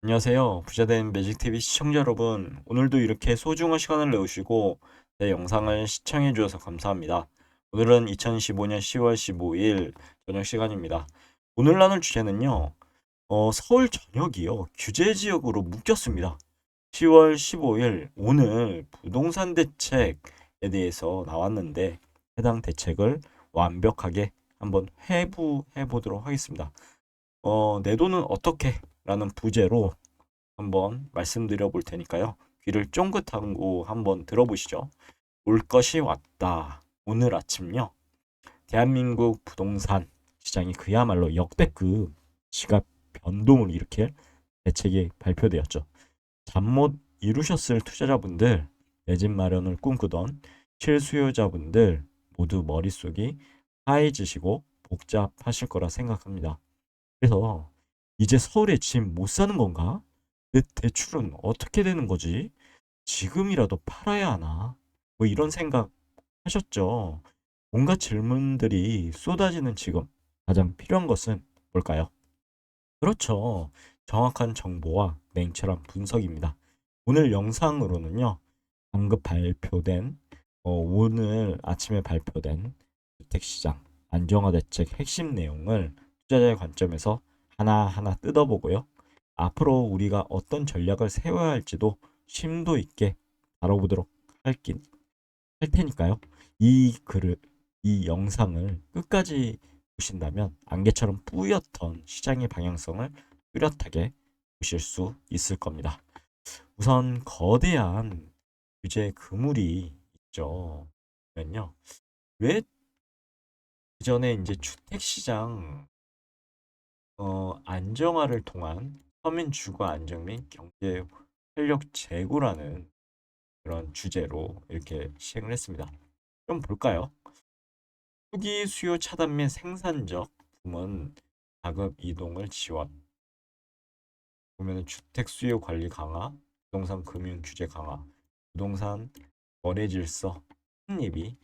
안녕하세요. 부자된 매직TV 시청자 여러분. 오늘도 이렇게 소중한 시간을 내주시고 내 영상을 시청해 주셔서 감사합니다. 오늘은 2015년 10월 15일 저녁 시간입니다. 오늘 나눌 주제는요. 어, 서울 전역이요. 규제 지역으로 묶였습니다. 10월 15일 오늘 부동산 대책에 대해서 나왔는데 해당 대책을 완벽하게 한번 회부해 보도록 하겠습니다. 어, 내 돈은 어떻게? 라는 부제로 한번 말씀드려 볼 테니까요. 귀를 쫑긋하고 한번 들어보시죠. 올 것이 왔다. 오늘 아침요. 대한민국 부동산 시장이 그야말로 역대급 지갑 변동을 일으킬 대책이 발표되었죠. 잠 못 이루셨을 투자자분들, 내 집 마련을 꿈꾸던 실수요자분들 모두 머릿속이 하얘지시고 복잡하실 거라 생각합니다. 그래서 이제 서울에 집 못 사는 건가? 내 대출은 어떻게 되는 거지? 지금이라도 팔아야 하나? 뭐 이런 생각 하셨죠? 온갖 질문들이 쏟아지는 지금 가장 필요한 것은 뭘까요? 그렇죠. 정확한 정보와 냉철한 분석입니다. 오늘 영상으로는요, 방금 발표된, 어, 오늘 아침에 발표된 주택시장 안정화 대책 핵심 내용을 투자자의 관점에서 하나하나 뜯어보고요. 앞으로 우리가 어떤 전략을 세워야 할지도 심도 있게 다뤄보도록 할긴 할 테니까요. 이 글을 이 영상을 끝까지 보신다면 안개처럼 뿌옇던 시장의 방향성을 뚜렷하게 보실 수 있을 겁니다. 우선 거대한 규제 그물이 있죠. 그러면요. 왜 그전에 이제 주택 시장 어, 안정화를 통한 서민 주거 안정 및 경제 활력 제고라는 그런 주제로 이렇게 시행을 했습니다. 좀 볼까요? 투기 수요 차단 및 생산적 부문 자급 이동을 지원. 보면은 주택 수요 관리 강화, 부동산 금융 규제 강화, 부동산 거래 질서 확립이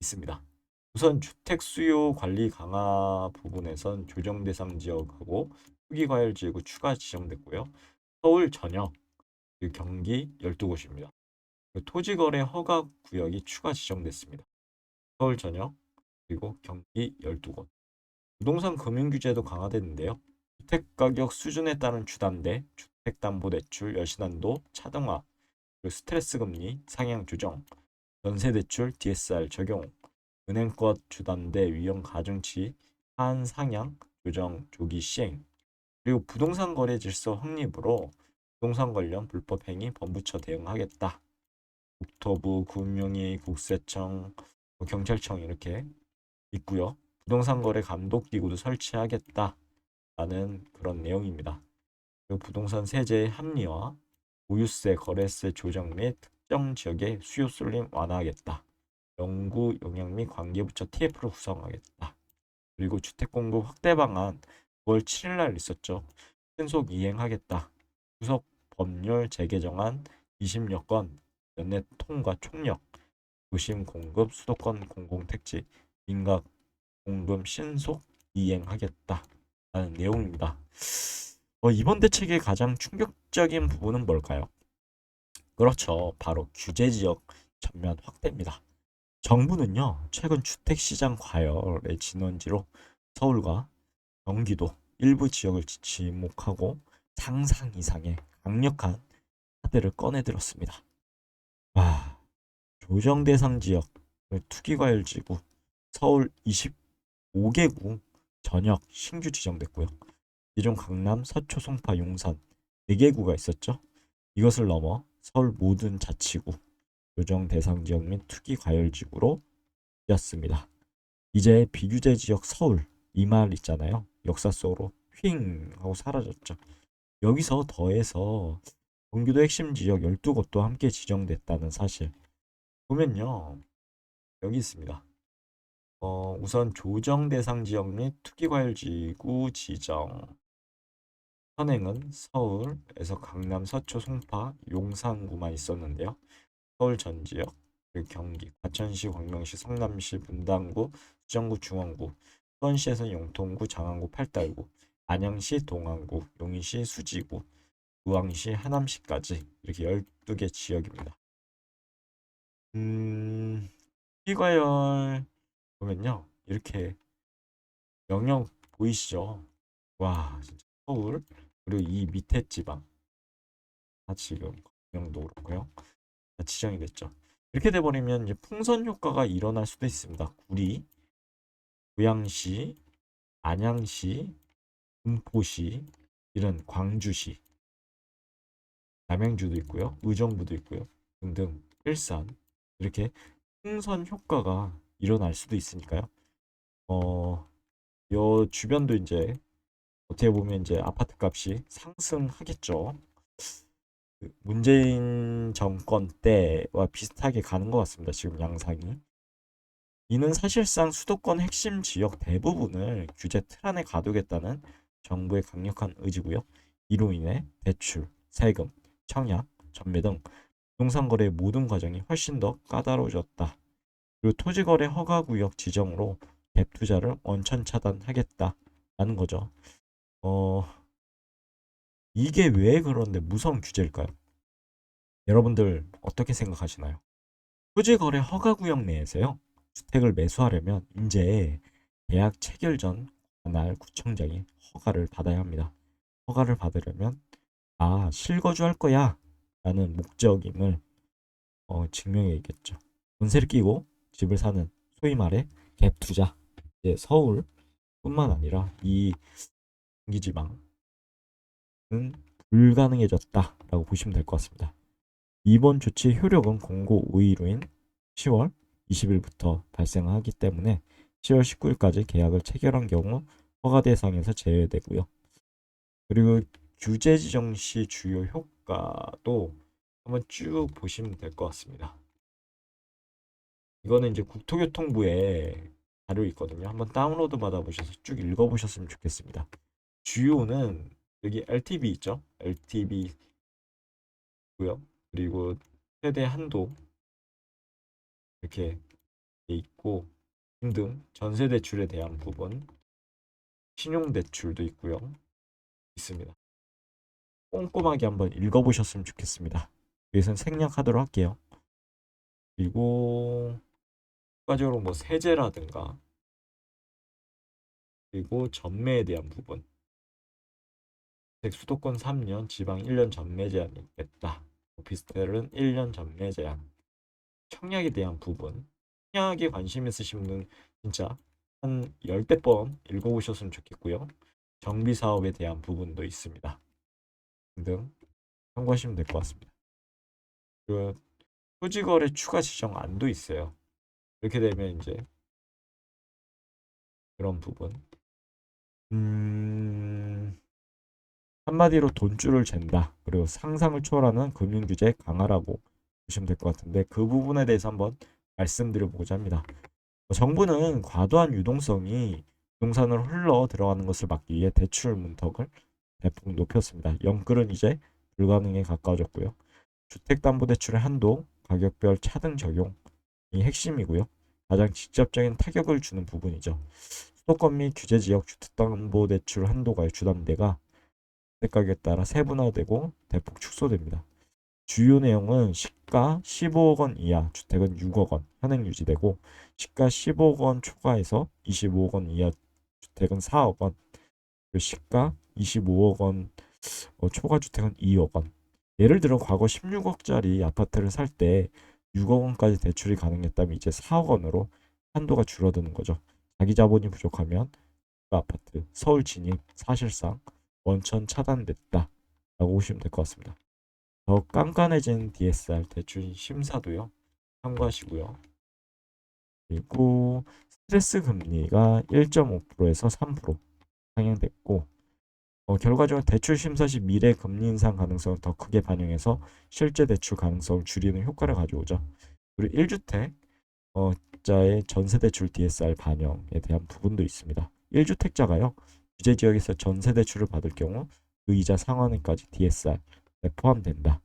있습니다. 우선 주택 수요 관리 강화 부분에선 조정 대상 지역하고 투기 과열 지구 추가 지정됐고요. 서울 전역, 경기 12곳입니다. 토지 거래 허가 구역이 추가 지정됐습니다. 서울 전역, 그리고 경기 12곳. 부동산 금융 규제도 강화됐는데요. 주택 가격 수준에 따른 주담대, 주택 담보 대출 여신한도 차등화, 스트레스 금리 상향 조정, 연쇄대출 DSR 적용, 은행권 주담대 위험 가중치 한 상향 조정 조기 시행 그리고 부동산 거래 질서 확립으로 부동산 관련 불법 행위 범부처 대응하겠다. 국토부, 금융위, 국세청, 뭐 경찰청 이렇게 있고요. 부동산 거래 감독 기구도 설치하겠다 라는 그런 내용입니다. 그리고 부동산 세제의 합리화, 보유세, 거래세 조정 및 특정 지역의 수요 쏠림 완화하겠다. 연구 용역 및 관계부처 TF를 구성하겠다. 그리고 주택 공급 확대 방안 9월 7일 날 있었죠. 신속 이행하겠다. 후속 법률 재개정안 20여 건 연내 통과 총력 도심 공급 수도권 공공 택지 민각 공급 신속 이행하겠다. 라는 내용입니다. 어, 이번 대책의 가장 충격적인 부분은 뭘까요? 그렇죠. 바로 규제 지역 전면 확대입니다. 정부는요, 최근 주택시장 과열의 진원지로 서울과 경기도 일부 지역을 지목하고 상상 이상의 강력한 사대를 꺼내들었습니다. 와, 조정 대상 지역, 투기과열지구, 서울 25개구 전역 신규 지정됐고요. 기존 강남, 서초, 송파, 용산 4개구가 있었죠. 이것을 넘어 서울 모든 자치구, 조정 대상 지역 및 투기 과열 지구로 였습니다. 이제 비규제 지역 서울 이 말 있잖아요. 역사 속으로 휙 하고 사라졌죠. 여기서 더해서 경기도 핵심 지역 12곳도 함께 지정됐다는 사실. 보면요. 여기 있습니다. 어, 우선 조정 대상 지역 및 투기 과열 지구 지정. 현행은 서울에서 강남, 서초, 송파, 용산구만 있었는데요. 서울 전 지역, 그리고 경기, 과천시, 광명시, 성남시, 분당구, 수정구, 중원구, 수원시에서는 영통구, 장안구, 팔달구, 안양시, 동안구, 용인시, 수지구, 우왕시, 하남시까지 이렇게 12개 지역입니다. 음, 피과열 보면요. 이렇게 영역 보이시죠? 와, 진짜 서울 그리고 이 밑에 지방 다 지금 영도 그렇고요. 다 지정이 됐죠. 이렇게 돼버리면 이제 풍선 효과가 일어날 수도 있습니다. 구리, 고양시, 안양시, 군포시, 이런 광주시, 남양주도 있고요, 의정부도 있고요, 등등 일산 이렇게 풍선 효과가 일어날 수도 있으니까요. 어, 요 주변도 이제 어떻게 보면 이제 아파트 값이 상승하겠죠. 그 문재인 정권 때와 비슷하게 가는 것 같습니다. 지금 양상이. 이는 사실상 수도권 핵심 지역 대부분을 규제 틀 안에 가두겠다는 정부의 강력한 의지고요. 이로 인해 대출, 세금, 청약, 전매 등 부동산 거래의 모든 과정이 훨씬 더 까다로워졌다. 그리고 토지 거래 허가 구역 지정으로 갭 투자를 원천 차단하겠다라는 거죠. 어, 이게 왜 그런데 무서운 규제일까요? 여러분들 어떻게 생각하시나요? 토지 거래 허가 구역 내에서요. 주택을 매수하려면 이제 계약 체결 전 관할 구청장이 허가를 받아야 합니다. 허가를 받으려면 아 실거주 할 거야 라는 목적임을 어, 증명해야겠죠. 전세를 끼고 집을 사는 소위 말해 갭 투자. 이제 서울뿐만 아니라 이 경기지방은 불가능해졌다라고 보시면 될 것 같습니다. 이번 조치 효력은 공고 5일후인 10월 20일부터 발생하기 때문에 10월 19일까지 계약을 체결한 경우 허가 대상에서 제외되고요. 그리고 규제 지정 시 주요 효과도 한번 쭉 보시면 될 것 같습니다. 이거는 이제 국토교통부에 자료 있거든요. 한번 다운로드 받아보셔서 쭉 읽어보셨으면 좋겠습니다. 주요는 여기 LTV 있죠? LTV 고요. 그리고 최대 한도 이렇게 돼 있고 등등 전세 대출에 대한 부분, 신용 대출도 있고요. 있습니다. 꼼꼼하게 한번 읽어보셨으면 좋겠습니다. 여기서는 생략하도록 할게요. 그리고 추가적으로 뭐 세제라든가 그리고 전매에 대한 부분 수도권 3년, 지방 1년 전매 제한이 있겠다. 오피스텔은 1년 전매 제한. 청약에 대한 부분. 청약에 관심 있으신 분 진짜 한 열대 번 읽어보셨으면 좋겠고요. 정비 사업에 대한 부분도 있습니다. 등등 참고하시면 될 것 같습니다. 그 토지거래 추가 지정 안도 있어요. 이렇게 되면 이제 그런 부분. 음, 한마디로 돈줄을 잰다. 그리고 상상을 초월하는 금융 규제 강화라고 보시면 될 것 같은데 그 부분에 대해서 한번 말씀드려보고자 합니다. 뭐 정부는 과도한 유동성이 부동산으로 흘러 들어가는 것을 막기 위해 대출 문턱을 대폭 높였습니다. 영끌은 이제 불가능에 가까워졌고요. 주택담보대출의 한도, 가격별 차등 적용이 핵심이고요. 가장 직접적인 타격을 주는 부분이죠. 수도권 및 규제지역 주택담보대출 한도가 주담대가 가격에 따라 세분화되고 대폭 축소됩니다. 주요 내용은 시가 15억 원 이하 주택은 6억 원 현행 유지되고 시가 15억 원 초과해서 25억 원 이하 주택은 4억 원 시가 25억 원 어, 초과 주택은 2억 원 예를 들어 과거 16억짜리 아파트를 살 때 6억 원까지 대출이 가능했다면 이제 4억 원으로 한도가 줄어드는 거죠. 자기 자본이 부족하면 그 아파트 서울 진입 사실상 원천 차단됐다 라고 보시면 될 것 같습니다. 더 깐깐해진 DSR 대출 심사도요. 참고하시고요. 그리고 스트레스 금리가 1.5%에서 3% 상향됐고 어, 결과적으로 대출 심사 시 미래 금리 인상 가능성을 더 크게 반영해서 실제 대출 가능성을 줄이는 효과를 가져오죠. 그리고 1주택 어, 전세 대출 DSR 반영에 대한 부분도 있습니다. 1주택자가요. 규제 지역에서 전세 대출을 받을 경우 그 이자 상환액까지 DSR에 포함된다.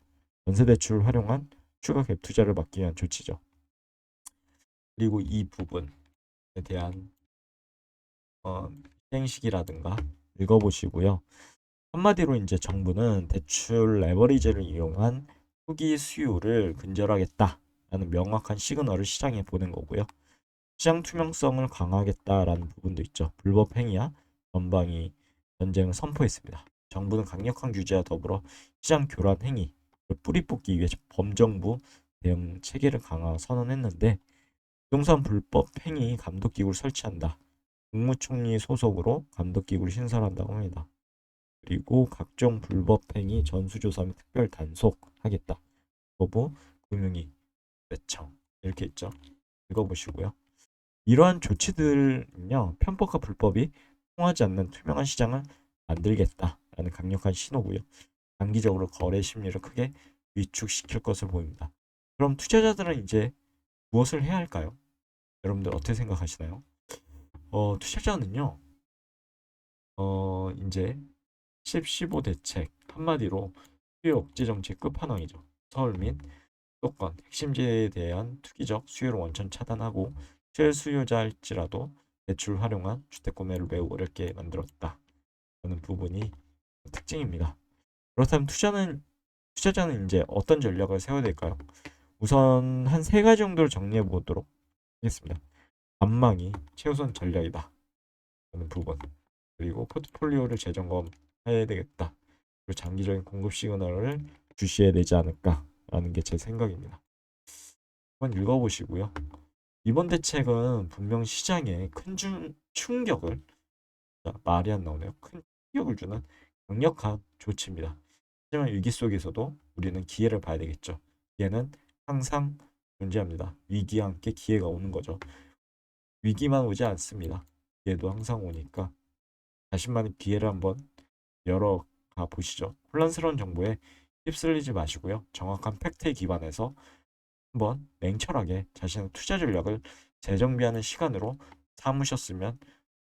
전세 대출을 활용한 추가 갭 투자를 막기 위한 조치죠. 그리고 이 부분에 대한 어, 시행식이라든가 읽어보시고요. 한마디로 이제 정부는 대출 레버리지를 이용한 투기 수요를 근절하겠다라는 명확한 시그널을 시장에 보낸 거고요. 시장 투명성을 강화하겠다라는 부분도 있죠. 불법 행위야 전방위 전쟁을 선포했습니다. 정부는 강력한 규제와 더불어 시장 교란 행위를 뿌리 뽑기 위해 범정부 대응 체계를 강화 선언했는데 부동산 불법 행위 감독기구를 설치한다. 국무총리 소속으로 감독기구를 신설한다고 합니다. 그리고 각종 불법 행위 전수조사 및 특별 단속하겠다. 거부 금융위 대청 이렇게 있죠. 읽어보시고요. 이러한 조치들은요 편법과 불법이 통하지 않는 투명한 시장을 만들겠다라는 강력한 신호고요. 장기적으로 거래 심리를 크게 위축시킬 것을 보입니다. 그럼 투자자들은 이제 무엇을 해야 할까요? 여러분들 어떻게 생각하시나요? 어, 투자자는요, 어, 이제 10, 15 대책 한마디로 수요 억제 정책 끝판왕이죠. 서울 및 수도권 핵심지에 대한 투기적 수요를 원천 차단하고 실수요자일지라도 대출 활용한 주택 구매를 매우 어렵게 만들었다. 라는 부분이 특징입니다. 그렇다면 투자는 투자자는 이제 어떤 전략을 세워야 될까요? 우선 한 세 가지 정도를 정리해 보도록 하겠습니다. 관망이 최우선 전략이다. 라는 부분. 그리고 포트폴리오를 재점검해야 되겠다. 그리고 장기적인 공급 시그널을 주시해야 되지 않을까라는 게 제 생각입니다. 한번 읽어보시고요. 이번 대책은 분명 시장에 큰 중, 충격을 자, 말이 안 나오네요. 큰 충격을 주는 강력한 조치입니다. 하지만 위기 속에서도 우리는 기회를 봐야 되겠죠. 기회는 항상 존재합니다. 위기와 함께 기회가 오는 거죠. 위기만 오지 않습니다. 기회도 항상 오니까 자신만의 기회를 한번 열어가 보시죠. 혼란스러운 정보에 휩쓸리지 마시고요. 정확한 팩트에 기반해서 한번 냉철하게 자신의 투자 전략을 재정비하는 시간으로 삼으셨으면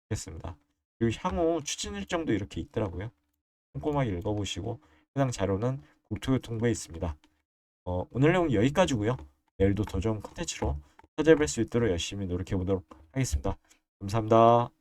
좋겠습니다. 그리고 향후 추진 일정도 이렇게 있더라고요. 꼼꼼하게 읽어보시고 해당 자료는 국토교통부에 있습니다. 어, 오늘 내용은 여기까지고요. 내일도 더 좋은 컨텐츠로 찾아뵐 수 있도록 열심히 노력해 보도록 하겠습니다. 감사합니다.